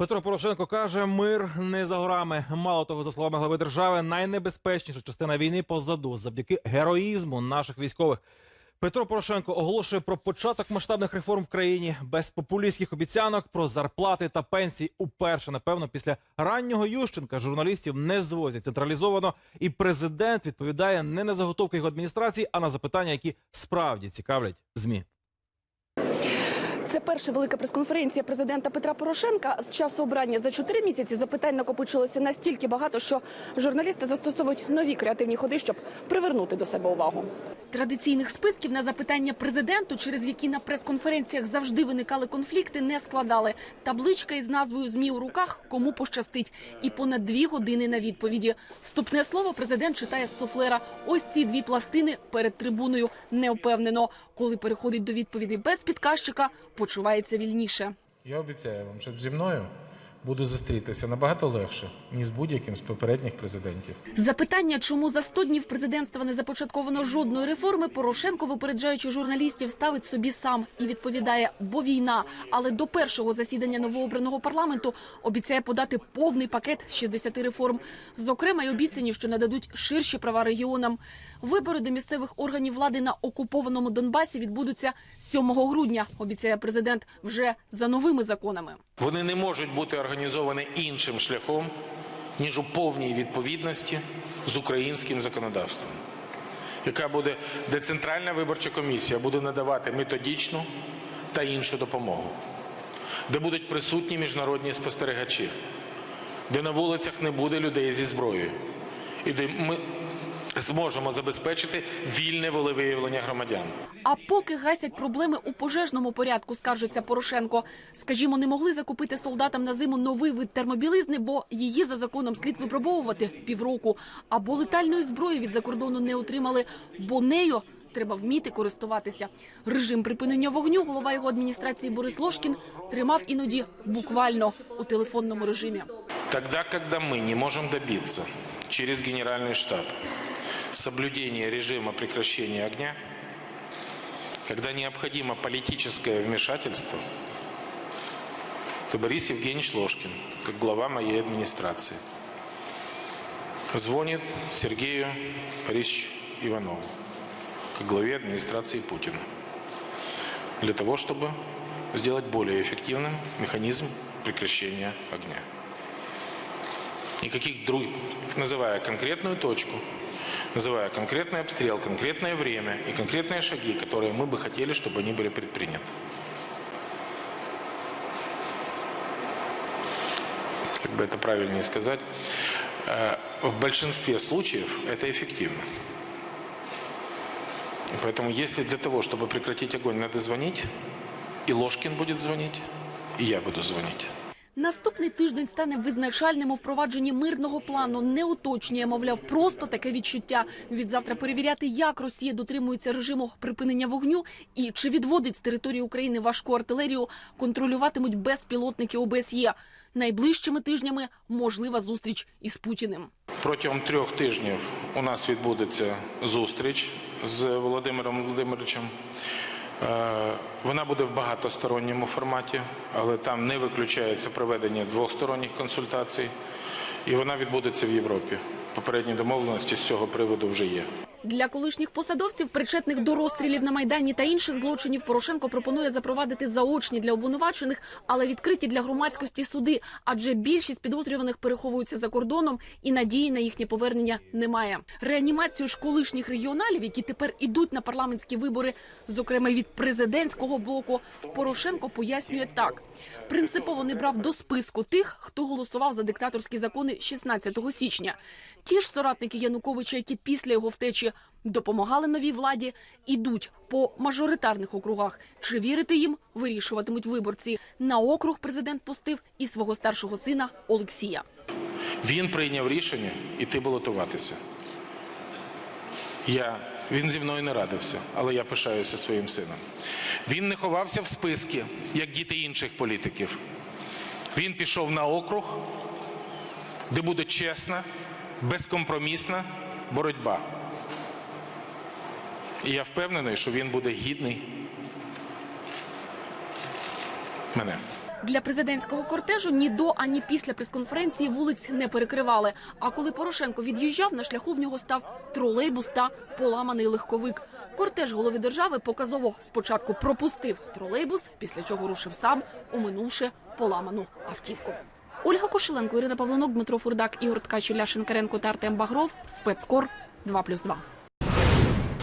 Петро Порошенко каже, мир не за горами. Мало того, за словами глави держави, найнебезпечніша частина війни позаду завдяки героїзму наших військових. Петро Порошенко оголошує про початок масштабних реформ в країні без популістських обіцянок про зарплати та пенсії. Уперше, напевно, після раннього Ющенка журналістів не звозять централізовано, і президент відповідає не на заготовки його адміністрації, а на запитання, які справді цікавлять змі. Перша велика прес-конференція президента Петра Порошенка. З часу обрання за чотири місяці запитань накопичилося настільки багато, що журналісти застосовують нові креативні ходи, щоб привернути до себе увагу. Традиційних списків на запитання президенту, через які на прес-конференціях завжди виникали конфлікти, не складали. Табличка із назвою ЗМІ у руках кому пощастить, і понад дві години на відповіді. Вступне слово президент читає з суфлера. Ось ці дві пластини перед трибуною невпевнено. Коли переходить до відповідей без підказчика, почувається вільніше. Я обіцяю вам, що зі мною буду зустрітися набагато легше, ніж будь-яким з попередніх президентів. Запитання, чому за 100 днів президентства не започатковано жодної реформи, Порошенко, випереджаючи журналістів, ставить собі сам і відповідає, бо війна. Але до першого засідання новообраного парламенту обіцяє подати повний пакет з 60 реформ. Зокрема, й обіцяні, що нададуть ширші права регіонам. Вибори до місцевих органів влади на окупованому Донбасі відбудуться 7 грудня. Обіцяє президент вже за новими законами. Вони не можуть бути організовані іншим шляхом, ніж у повній відповідності з українським законодавством, яка буде, де Центральна виборча комісія буде надавати методичну та іншу допомогу, де будуть присутні міжнародні спостерігачі, де на вулицях не буде людей зі зброєю, і де ми зможемо забезпечити вільне волевиявлення громадян. А поки гасять проблеми у пожежному порядку, скаржиться Порошенко. Скажімо, не могли закупити солдатам на зиму новий вид термобілизни, бо її за законом слід випробовувати півроку. Або летальної зброї від закордону не отримали, бо нею треба вміти користуватися. Режим припинення вогню голова його адміністрації Борис Лошкін тримав іноді буквально у телефонному режимі. Тогда, когда мы не можем добиться через Генеральный штаб соблюдения режима прекращения огня, когда необходимо политическое вмешательство, то Борис Евгеньевич Ложкин, как глава моей администрации, звонит Сергею Борисовичу Иванову, как главе администрации Путина, для того, чтобы сделать более эффективным механизм прекращения огня. Никаких других, называя конкретную точку, называя конкретный обстрел, конкретное время и конкретные шаги, которые мы бы хотели, чтобы они были предприняты. Как бы это правильнее сказать, э, в большинстве случаев это эффективно. Поэтому если для того, чтобы прекратить огонь, надо звонить, и Ложкин будет звонить, и я буду звонить. Наступний тиждень стане визначальним у впровадженні мирного плану. Не уточнює, мовляв, просто таке відчуття. Відзавтра перевіряти, як Росія дотримується режиму припинення вогню і чи відводить з території України важку артилерію, контролюватимуть безпілотники ОБСЄ. Найближчими тижнями можлива зустріч із Путіним. Протягом трьох тижнів у нас відбудеться зустріч з Володимиром Володимировичем. Е, Вона буде в багатосторонньому форматі, але там не виключається проведення двосторонніх консультацій, і вона відбудеться в Європі. Попередні домовленості з цього приводу вже є. Для колишніх посадовців, причетних до розстрілів на майдані та інших злочинів, Порошенко пропонує запровадити заочні для обвинувачених, але відкриті для громадськості суди, адже більшість підозрюваних переховуються за кордоном і надії на їхнє повернення немає. Реанімацію ж колишніх регіоналів, які тепер ідуть на парламентські вибори, зокрема від президентського блоку, Порошенко пояснює так: принципово не брав до списку тих, хто голосував за диктаторські закони 16 січня. Ті ж соратники Януковича, які після його втечі допомагали новій владі, ідуть по мажоритарних округах. Чи вірити їм, вирішуватимуть виборці. На округ президент пустив і свого старшого сина Олексія. Він прийняв рішення іти балотуватися. Я, він зі мною не радився, але я пишаюся своїм сином. Він не ховався в списки, як діти інших політиків. Він пішов на округ, де буде чесна, безкомпромісна боротьба. І я впевнений, що він буде гідний мене. Для президентського кортежу ні до, ані після прес-конференції вулиць не перекривали. А коли Порошенко від'їжджав, на шляху в нього став тролейбус та поламаний легковик. Кортеж голови держави показово спочатку пропустив тролейбус, після чого рушив сам, оминувши поламану автівку. Ольга Кошеленко, Ірина Павленок, Дмитро Фурдак, Ігор Ткач, Ілля Шинкаренко та Артем Багров. Спецкор 2+,2.